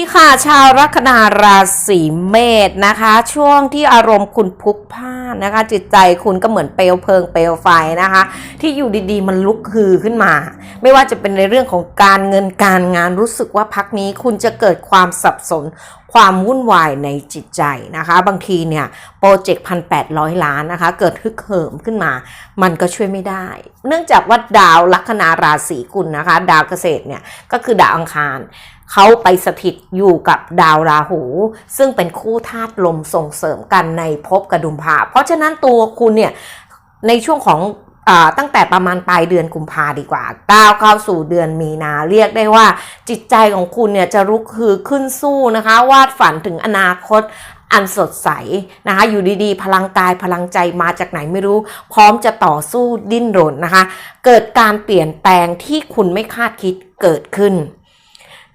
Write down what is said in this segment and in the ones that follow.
นี่ค่ะชาวลัคนาราศีเมษนะคะ ช่วงที่อารมณ์คุณพลุกพล่านนะคะ จิตใจคุณก็เหมือนเปลวเพลิงเปลวไฟนะคะ ที่อยู่ดีๆ มันลุกฮือขึ้นมา ไม่ว่าจะเป็นในเรื่องของการเงินการงานรู้สึกว่าพักนี้คุณจะเกิดความสับสนความวุ่นวายในจิตใจนะคะ บางทีเนี่ยโปรเจกต์พันแปดร้อยล้านนะคะ เกิดฮึกเหิมขึ้นมา มันก็ช่วยไม่ได้ เนื่องจากว่าดาวลัคนาราศีกุลนะคะ ดาวเกษตรเนี่ยก็คือดาวอังคาร เขาไปสถิตอยู่กับดาวราหู ซึ่งเป็นคู่ธาตุลมส่งเสริมกันในภพกระดุมพาเพราะฉะนั้นตัวคุณเนี่ยในช่วงของตั้งแต่ประมาณปลายเดือนกุมภาดีกว่าก้าวเข้าสู่เดือนมีนาเรียกได้ว่าจิตใจของคุณเนี่ยจะรุกคือขึ้นสู้นะคะ วาดฝันถึงอนาคตอันสดใสนะคะ อยู่ดีๆ พลังกายพลังใจมาจากไหนไม่รู้ พร้อมจะต่อสู้ดิ้นรนนะคะ เกิดการเปลี่ยนแปลงที่คุณไม่คาดคิดเกิดขึ้น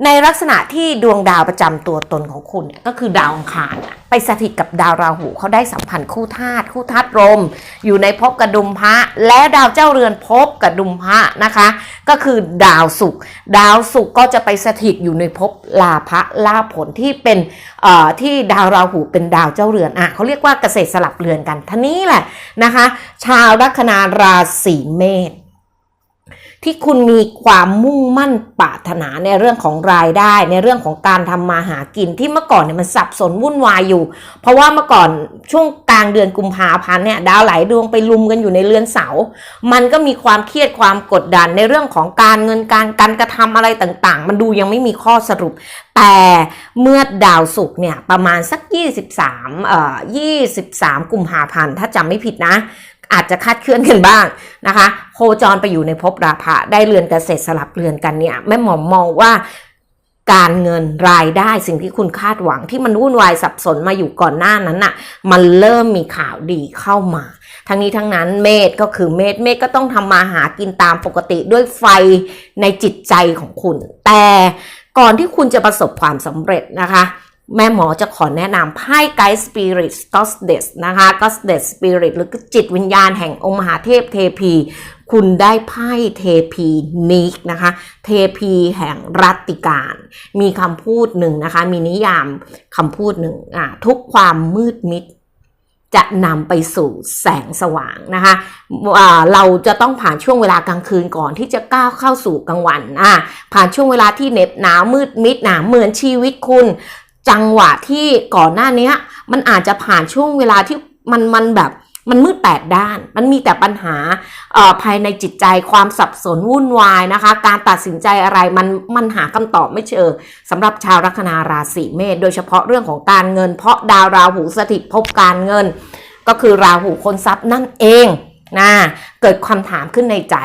ในลักษณะที่ดวงดาวประจำตัวตนของคุณเนี่ยก็คือดาวอังคารอะไปสถิตกับดาวราหูเขาได้สัมพันธ์คู่ธาตุคู่ธาตุลมอยู่ในภพกระดุมพระและดาวเจ้าเรือนภพกระดุมพระนะคะ ก็คือดาวศุกร์ดาวศุกร์ก็จะไปสถิตอยู่ในภพลาภะลาผลที่เป็นเอ่อที่ดาวราหูเป็นดาวเจ้าเรือนอะเขาเรียกว่าเกษตรสลับเรือนกันท่านี้แหละนะคะ ชาวลัคนาราศีเมษ ที่คุณมีความมุ่งมั่นปรารถนาในเรื่องของรายได้ ในเรื่องของการทำมาหากินที่เมื่อก่อนเนี่ยมันสับสนวุ่นวายอยู่ เพราะว่าเมื่อก่อนช่วงกลางเดือนกุมภาพันธ์เนี่ยดาวไหลดวงไปลุมกันอยู่ในเรือนเสา มันก็มีความเครียดความกดดันในเรื่องของการเงินการการกระทำอะไรต่างๆ มันดูยังไม่มีข้อสรุป แต่เมื่อดาวศุกร์เนี่ยประมาณสัก 23เอ่อ23 กุมภาพันธ์ถ้าจำไม่ผิดนะ อาจจะคาดเคลื่อนกันบ้างนะคะ โคจรไปอยู่ในภพราภะได้เรือนเกษตรสลับเรือนกันเนี่ยแม่หมอมมองว่าการเงินรายได้สิ่งที่คุณคาดหวังที่มันวุ่นวายสับสนมาอยู่ก่อนหน้านั้นน่ะมันเริ่มมีข่าวดีเข้ามา ทั้งนี้ทั้งนั้นเมษก็คือเมษเมษก็ต้องทำมาหากินตามปกติด้วยไฟในจิตใจของคุณ แต่ก่อนที่คุณจะประสบความสำเร็จนะคะ แม่หมอจะขอแนะนำไพ่ไกด์สปิริตก็สเดสนะคะก็สเดสสปิริตหรือจิตวิญญาณแห่งองค์มหาเทพเทพี คุณได้ไพ่เทพีนิกนะคะ เทพีแห่งรัตติการ มีคำพูดหนึ่งนะคะ มีนิยามคำพูดหนึ่งอะทุกความมืดมิดจะนำไปสู่แสงสว่างนะคะเราจะต้องผ่านช่วงเวลากลางคืนก่อนที่จะก้าวเข้าสู่กลางวันอะผ่านช่วงเวลาที่เหน็บหนาวมืดมิดหนาเหมือนชีวิตคุณ จังหวะที่ก่อนหน้านี้มันอาจจะผ่านช่วงเวลาที่มันมันแบบมันมืดแปดด้าน มันมีแต่ปัญหาภายในจิตใจความสับสนวุ่นวายนะคะ การตัดสินใจอะไรมันมันหาคำตอบไม่เจอสำหรับชาวลัคนาราศีเมษโดยเฉพาะเรื่องของการเงิน เพราะดาวราหูสถิตภพการเงิน ก็คือราหูคนทรัพย์นั่นเอง นะเกิดความถามขึ้นในใจ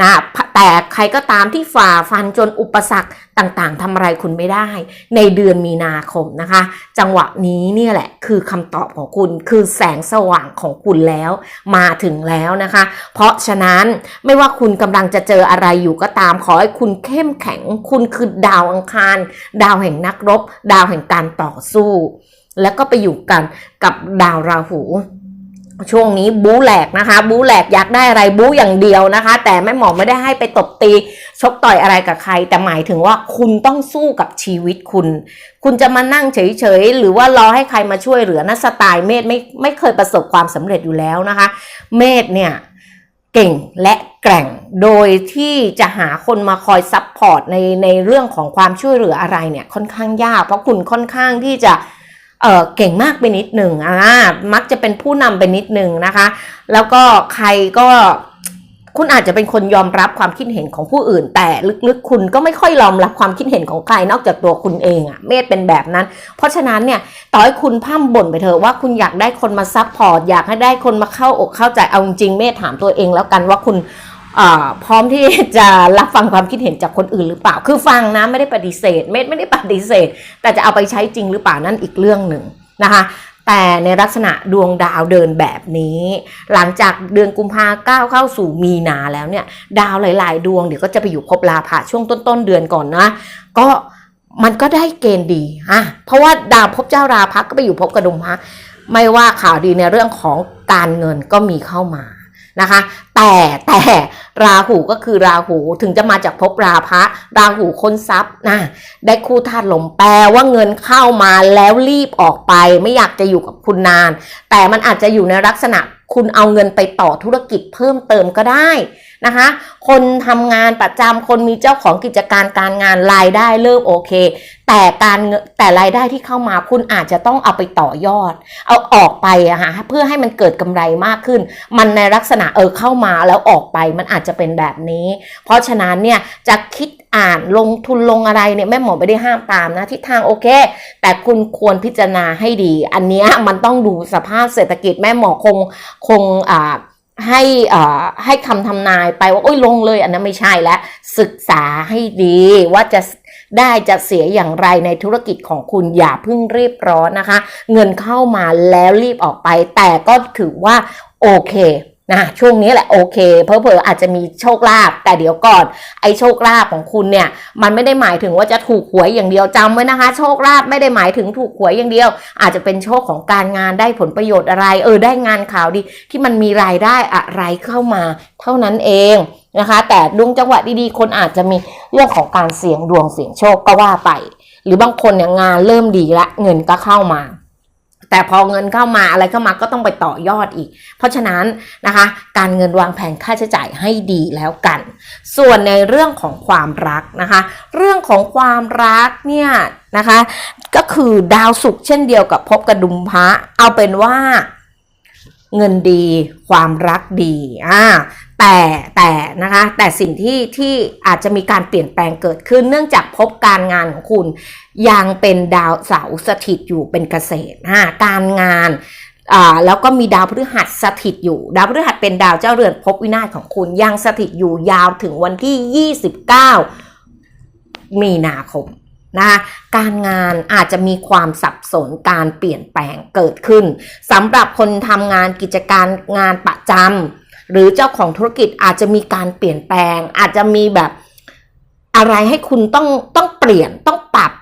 นะแต่ใครก็ตามที่ฝ่าฟันจนอุปสรรคต่างๆทำอะไรคุณไม่ได้ ในเดือนมีนาคมนะคะ จังหวะนี้เนี่ยแหละคือคำตอบของคุณคือแสงสว่างของคุณแล้ว มาถึงแล้วนะคะ เพราะฉะนั้นไม่ว่าคุณกำลังจะเจออะไรอยู่ก็ตามขอให้คุณเข้มแข็งคุณคือดาวอังคาร ดาวแห่งนักรบ ดาวแห่งการต่อสู้ แล้วก็ไปอยู่กันกับดาวราหู ช่วงนี้บู๊แหลกนะคะ บู๊แหลกอยากได้อะไรบู๊อย่างเดียวนะคะ แต่แม่หมอไม่ได้ให้ไปตบตี ชกต่อยอะไรกับใคร แต่หมายถึงว่าคุณต้องสู้กับชีวิตคุณ คุณจะมานั่งเฉยๆ หรือว่ารอให้ใครมาช่วยเหลือนะสไตล์เมธไม่ไม่เคยประสบความสำเร็จอยู่แล้วนะคะ เมธเนี่ยเก่งและแกร่งโดยที่จะหาคนมาคอยซัพพอร์ตในในเรื่องของความช่วยเหลืออะไรเนี่ยค่อนข้างยาก เพราะคุณค่อนข้างที่จะ เออเก่งมากไปนิดหนึ่งอ่ามักจะเป็นผู้นำไปนิดหนึ่งนะคะ แล้วก็ใครก็คุณอาจจะเป็นคนยอมรับความคิดเห็นของผู้อื่น แต่ลึกๆ คุณก็ไม่ค่อยยอมรับความคิดเห็นของใครนอกจากตัวคุณเองอะเมธเป็นแบบนั้น เพราะฉะนั้นเนี่ยต่อให้คุณพ่ำบ่นไปเถอะว่าคุณอยากได้คนมาซัพพอร์ตอยากให้ได้คนมาเข้าอกเข้าใจเอาจริงเมธถามตัวเองแล้วกันว่าคุณ พร้อมที่จะรับฟังความคิดเห็นจากคนอื่นหรือเปล่า คือฟังนะไม่ได้ปฏิเสธเมธไม่ได้ปฏิเสธ แต่จะเอาไปใช้จริงหรือเปล่านั่นอีกเรื่องหนึ่งนะคะแต่ในลักษณะดวงดาวเดินแบบนี้ หลังจากเดือนกุมภาก้าวเข้าสู่มีนาแล้วเนี่ย ดาวหลาย ๆ ดวงเดี๋ยวก็จะไปอยู่ภพลาภะช่วงต้น ๆ เดือนก่อนนะ ก็มันก็ได้เกณฑ์ดีฮะเพราะว่าดาวภพเจ้าราพะก็ไปอยู่ภพกระดุมพระไม่ว่าข่าวดีในเรื่องของการเงินก็มีเข้ามานะคะ แต่แต่ ราหูก็คือราหูถึงจะมาจากภพราพะ ราหูค้นทรัพย์นะได้คู่ธาตุลมแปลว่าเงินเข้ามาแล้วรีบออกไป ไม่อยากจะอยู่กับคุณนาน แต่มันอาจจะอยู่ในลักษณะ คุณเอาเงินไปต่อธุรกิจเพิ่มเติมก็ได้นะคะ คนทำงานประจำคนมีเจ้าของกิจการการงานรายได้เริ่มโอเค แต่การแต่รายได้ที่เข้ามาคุณอาจจะต้องเอาไปต่อยอด เอาออกไปอะฮะเพื่อให้มันเกิดกำไรมากขึ้น มันในลักษณะเออเข้ามาแล้วออกไปมันอาจจะเป็นแบบนี้ เพราะฉะนั้นเนี่ยจะคิด อ่านลงทุนลงอะไรเนี่ยแม่หมอไม่ได้ห้ามตามนะทิศทางโอเค แต่คุณควรพิจารณาให้ดี อันนี้มันต้องดูสภาพเศรษฐกิจแม่หมอคงคงอ่าให้อ่ให้คำทำนายไปว่าโอ้ยลงเลยอันนั้นไม่ใช่แล้วศึกษาให้ดีว่าจะได้จะเสียอย่างไรในธุรกิจของคุณอย่าเพิ่งรีบร้อนนะคะ เงินเข้ามาแล้วรีบออกไป แต่ก็ถือว่าโอเค นะช่วงนี้แหละโอเค เพอเพอๆอาจจะมีโชคลาภแต่เดี๋ยวก่อนไอ้โชคลาภของคุณเนี่ยมันไม่ได้หมายถึงว่าจะถูกหวยอย่างเดียวจำไว้นะคะ โชคลาภไม่ได้หมายถึงถูกหวยอย่างเดียว อาจจะเป็นโชคของการงานได้ผลประโยชน์อะไร เออได้งานข่าวดี ที่มันมีรายได้อะไรเข้ามา เท่านั้นเองนะคะ แต่ดวงจังหวะดีๆ คนอาจจะมีเรื่องของการเสี่ยงดวงเสี่ยงโชคก็ว่าไป หรือบางคนเนี่ยงานเริ่มดีละเงินก็เข้ามา แต่พอเงินเข้ามาอะไรเข้ามาก็ต้องไปต่อยอดอีก เพราะฉะนั้นนะคะ การเงินวางแผนค่าใช้จ่ายให้ดีแล้วกัน ส่วนในเรื่องของความรักนะคะ เรื่องของความรักเนี่ยนะคะ ก็คือดาวศุกร์เช่นเดียวกับภพกระดุมพระเอาเป็นว่า เงินดีความรักดีอ่าแต่แต่นะคะแต่สิ่งที่ที่อาจจะมีการเปลี่ยนแปลงเกิดขึ้น เนื่องจากพบการงานของคุณ ยังเป็นดาวเสาร์สถิตอยู่เป็นเกษตรอ่าการงานอ่าแล้วก็มีดาวพฤหัสสถิตอยู่ ดาวพฤหัสเป็นดาวเจ้าเรือนภพวินาศของคุณยังสถิตอยู่ยาวถึงวันที่ 29 มีนาคม นะคะการงานอาจจะมีความสับสนการเปลี่ยนแปลงเกิดขึ้นสำหรับคนทำงานกิจการงานประจำหรือเจ้าของธุรกิจอาจจะมีการเปลี่ยนแปลง อาจจะมีแบบอะไรให้คุณต้องต้องเปลี่ยนต้องปรับ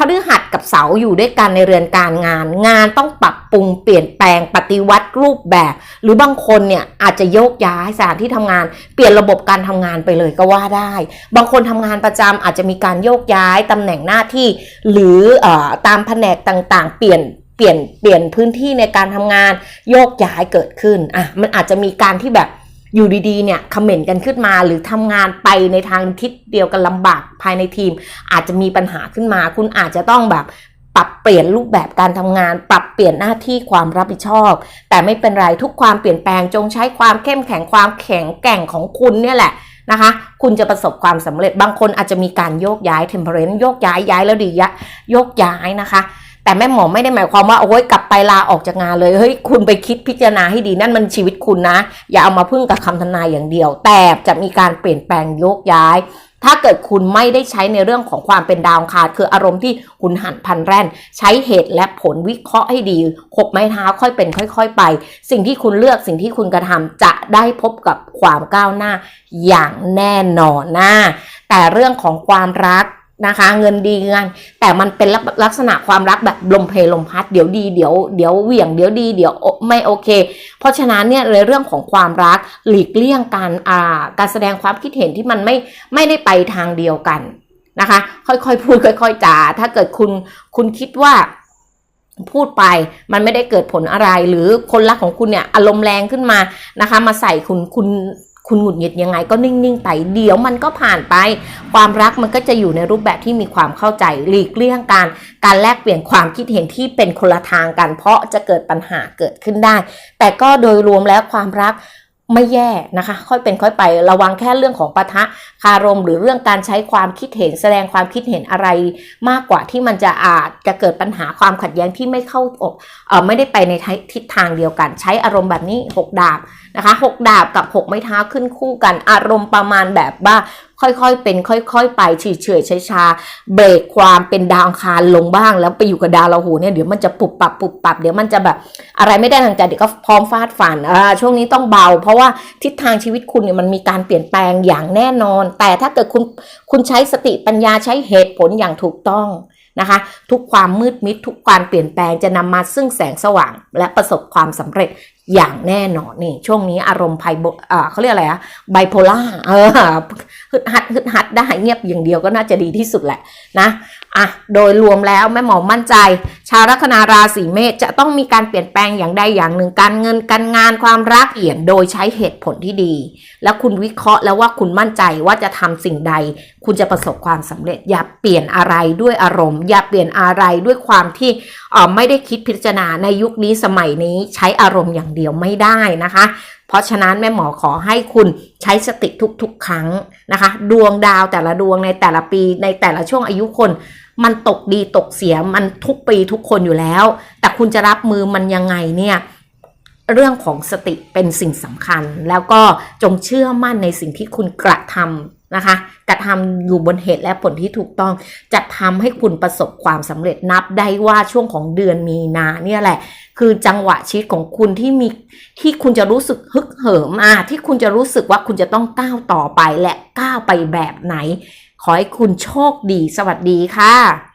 พฤหัสกับเสาอยู่ด้วยกันในเรือนการงาน งานต้องปรับปรุงเปลี่ยนแปลงปฏิวัติรูปแบบ หรือบางคนเนี่ยอาจจะโยกย้ายสถานที่ทำงาน เปลี่ยนระบบการทำงานไปเลยก็ว่าได้ บางคนทำงานประจำอาจจะมีการโยกย้ายตำแหน่งหน้าที่ หรือออตามแผนกต่างๆ เปลี่ยนเปลี่ยนเปลี่ยนพื้นที่ในการทำงานโยกย้ายเกิดขึ้นอะมันอาจจะมีการที่แบบ อยู่ดีๆเนี่ยคอมเมนต์กันขึ้นมา หรือทำงานไปในทางทิศเดียวกันลำบากภายในทีม อาจจะมีปัญหาขึ้นมา คุณอาจจะต้องแบบปรับเปลี่ยนรูปแบบการทำงาน ปรับเปลี่ยนหน้าที่ความรับผิดชอบ แต่ไม่เป็นไรทุกความเปลี่ยนแปลงจงใช้ความเข้มแข็งความแข็งแกร่งของคุณเนี่ยแหละนะคะ คุณจะประสบความสำเร็จบางคนอาจจะมีการโยกย้ายเทมเพลนโยกย้ายย้ายแล้วดียะโยกย้ายนะคะ แต่แม่หมอไม่ได้หมายความว่าโอ้ยกลับไปลาออกจากงานเลยเฮ้ยคุณไปคิดพิจารณาให้ดีนั่นมันชีวิตคุณนะ อย่าเอามาพึ่งกับคำทนายอย่างเดียว แต่จะมีการเปลี่ยนแปลงโยกย้าย ถ้าเกิดคุณไม่ได้ใช้ในเรื่องของความเป็นดาวคารคืออารมณ์ที่คุณหันพันแร่น ใช้เหตุและผลวิเคราะห์ให้ดีหกไม้เท้าค่อยเป็นค่อย ๆ ไป สิ่งที่คุณเลือกสิ่งที่คุณกระทำจะได้พบกับความก้าวหน้าอย่างแน่นอนนะแต่เรื่องของความรัก นะคะ เงินดีเงิน แต่มันเป็นลักษณะความรักแบบลมเพลลมพัดเดี๋ยวดีเดี๋ยวเดี๋ยวเหวี่ยงเดี๋ยวดีเดี๋ยวไม่โอเค เพราะฉะนั้นเนี่ยในเรื่องของความรักหลีกเลี่ยงการอ่าการแสดงความคิดเห็นที่มันไม่ไม่ได้ไปทางเดียวกันนะคะ ค่อยๆพูดค่อย ๆจาถ้าเกิดคุณคุณคิดว่าพูดไปมันไม่ได้เกิดผลอะไรหรือคนรักของคุณเนี่ยอารมณ์แรงขึ้นมานะคะ มาใส่คุณคุณ คุณหงุดหงิดยังไงก็นิ่งๆไปเดี๋ยวมันก็ผ่านไป ความรักมันก็จะอยู่ในรูปแบบที่มีความเข้าใจหลีกเลี่ยงการ การแลกเปลี่ยนความคิดเห็นที่เป็นคนละทางกัน เพราะจะเกิดปัญหาเกิดขึ้นได้ แต่ก็โดยรวมแล้วความรัก ไม่แย่นะคะ ค่อยเป็นค่อยไประวังแค่เรื่องของปะทะคารมหรือเรื่องการใช้ความคิดเห็นแสดงความคิดเห็นอะไรมากกว่าที่มันจะอาจจะเกิดปัญหาความขัดแย้งที่ไม่เข้าอกเออไม่ได้ไปในทิศทางเดียวกัน ใช้อารมณ์แบบนี้หกดาบนะคะหกดาบกับหกไม้เท้าขึ้นคู่กัน อารมณ์ประมาณแบบว่า ค่อยๆเป็น ค่อย ๆ ไปเฉยๆช้าๆเบรกความเป็นดาวอังคารลงบ้าง แล้วไปอยู่กับดาวราหูเนี่ยเดี๋ยวมันจะปุบปับปุบปับเดี๋ยวมันจะแบบอะไรไม่ได้ทางใจเดี๋ยวก็พร้อมฟาดฟันอ่าช่วงนี้ต้องเบา เพราะว่าทิศทางชีวิตคุณเนี่ยมันมีการเปลี่ยนแปลงอย่างแน่นอน แต่ถ้าเกิดคุณคุณใช้สติปัญญาใช้เหตุผลอย่างถูกต้องนะคะทุกความมืดมิดทุกการเปลี่ยนแปลงจะนำมาซึ่งแสงสว่าง และประสบความสำเร็จ อย่างแน่นอนนี่ช่วงนี้อารมณ์ไพโบอ่เขาเรียกอะไรอะไบโพล่าเออฮึดฮัดฮึดฮัดได้เงียบอย่างเดียวก็น่าจะดีที่สุดแหละนะ อะโดยรวมแล้วแม่หมอมั่นใจ ชาวลัคนาราศีเมษจะต้องมีการเปลี่ยนแปลงอย่างใดอย่างหนึ่งการเงินการงานความรักเปลี่ยนโดยใช้เหตุผลที่ดี แล้วคุณวิเคราะห์แล้วว่าคุณมั่นใจว่าจะทำสิ่งใด คุณจะประสบความสำเร็จ อย่าเปลี่ยนอะไรด้วยอารมณ์ อย่าเปลี่ยนอะไรด้วยความที่อ่อไม่ได้คิดพิจารณาในยุคนี้สมัยนี้ใช้อารมณ์อย่างเดียวไม่ได้นะคะ เพราะฉะนั้นแม่หมอขอให้คุณใช้สติทุกๆ ครั้งนะคะ ดวงดาวแต่ละดวงในแต่ละปีในแต่ละช่วงอายุคน มันตกดีตกเสียมันทุกปีทุกคนอยู่แล้ว แต่คุณจะรับมือมันยังไงเนี่ยเรื่องของสติเป็นสิ่งสำคัญ แล้วก็จงเชื่อมั่นในสิ่งที่คุณกระทำ นะคะกระทำอยู่บนเหตุและผลที่ถูกต้อง จะทำให้คุณประสบความสำเร็จนับได้ว่าช่วงของเดือนมีนาเนี่ยแหละ คือจังหวะชีวิตของคุณที่มีที่คุณจะรู้สึกฮึกเหิมอะที่คุณจะรู้สึกว่าคุณจะต้องก้าวต่อไปและก้าวไปแบบไหน ขอให้คุณโชคดี สวัสดีค่ะ